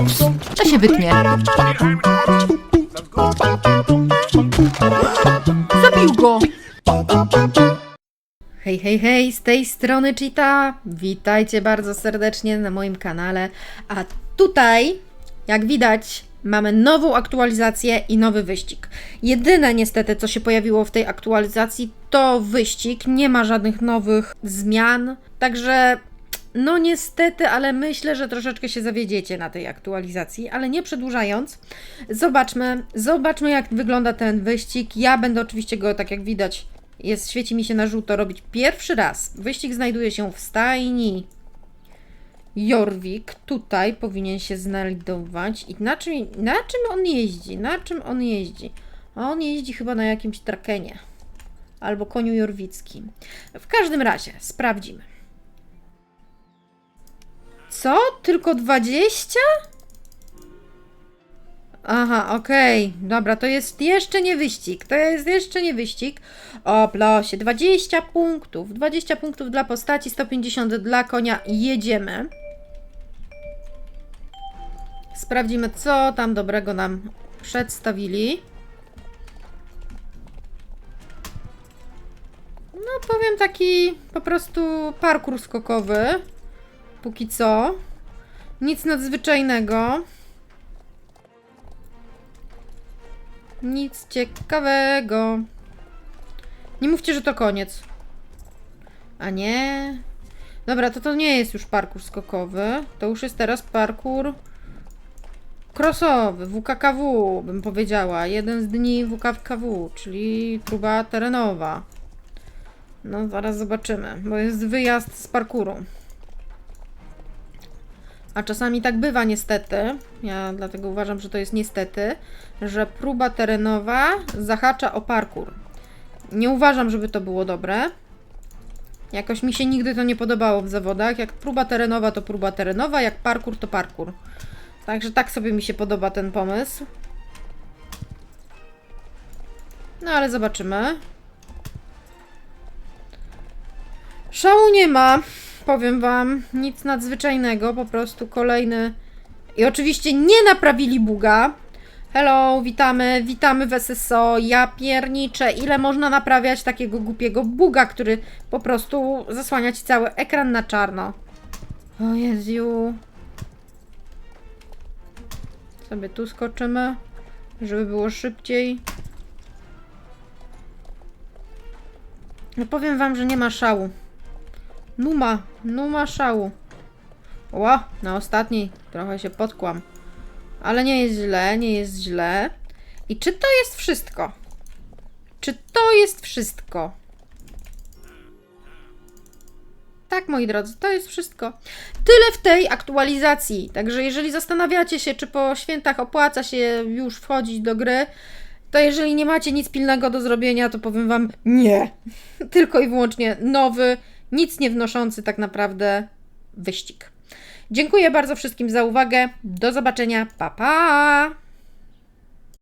Ups, to się wytnie. Zabił go. Hej, hej, hej, z tej strony Cheetah. Witajcie bardzo serdecznie na moim kanale. A tutaj, jak widać, mamy nową aktualizację i nowy wyścig. Jedyne niestety, co się pojawiło w tej aktualizacji, to wyścig. Nie ma żadnych nowych zmian. Także no niestety, ale myślę, że troszeczkę się zawiedziecie na tej aktualizacji, ale nie przedłużając, zobaczmy, zobaczmy jak wygląda ten wyścig. Ja będę oczywiście go, tak jak widać, jest, świeci mi się na żółto, robić pierwszy raz. Wyścig znajduje się w stajni Jorvik. Tutaj powinien się znajdować. I na czym, na czym on jeździ? Na czym on jeździ? A on jeździ chyba na jakimś trakenie. Albo koniu jorwickim. W każdym razie, sprawdzimy. Co? Tylko 20? Aha, okej. Dobra, to jest jeszcze nie wyścig. To jest jeszcze nie wyścig. O, plosie. 20 punktów. 20 punktów dla postaci, 150 dla konia. Jedziemy. Sprawdzimy, co tam dobrego nam przedstawili. No, powiem taki po prostu parkour skokowy. Póki co. Nic nadzwyczajnego. Nic ciekawego. Nie mówcie, że to koniec. A nie. Dobra, to to nie jest już parkour skokowy. To już jest teraz parkour crossowy, WKKW bym powiedziała. Jeden z dni WKKW, czyli próba terenowa. No, zaraz zobaczymy, bo jest wyjazd z parkouru. A czasami tak bywa niestety, ja dlatego uważam, że to jest niestety, że próba terenowa zahacza o parkour. Nie uważam, żeby to było dobre. Jakoś mi się nigdy to nie podobało w zawodach. Jak próba terenowa, to próba terenowa, jak parkour, to parkour. Także tak sobie mi się podoba ten pomysł. No ale zobaczymy. Szału nie ma, powiem wam, nic nadzwyczajnego, po prostu kolejny. I oczywiście nie naprawili buga. Hello, witamy, witamy w SSO. Ja pierniczę, ile można naprawiać takiego głupiego buga, który po prostu zasłania ci cały ekran na czarno. O Jezu. Sobie tu skoczymy, żeby było szybciej. No powiem wam, że nie ma szału. Numa, numa szału. Ła, na ostatniej trochę się podkłam. Ale nie jest źle, nie jest źle. I czy to jest wszystko? Czy to jest wszystko? Tak, moi drodzy, to jest wszystko. Tyle w tej aktualizacji. Także jeżeli zastanawiacie się, czy po świętach opłaca się już wchodzić do gry, to jeżeli nie macie nic pilnego do zrobienia, to powiem Wam nie. Tylko i wyłącznie nowy, nic nie wnoszący tak naprawdę wyścig. Dziękuję bardzo wszystkim za uwagę. Do zobaczenia. Pa pa!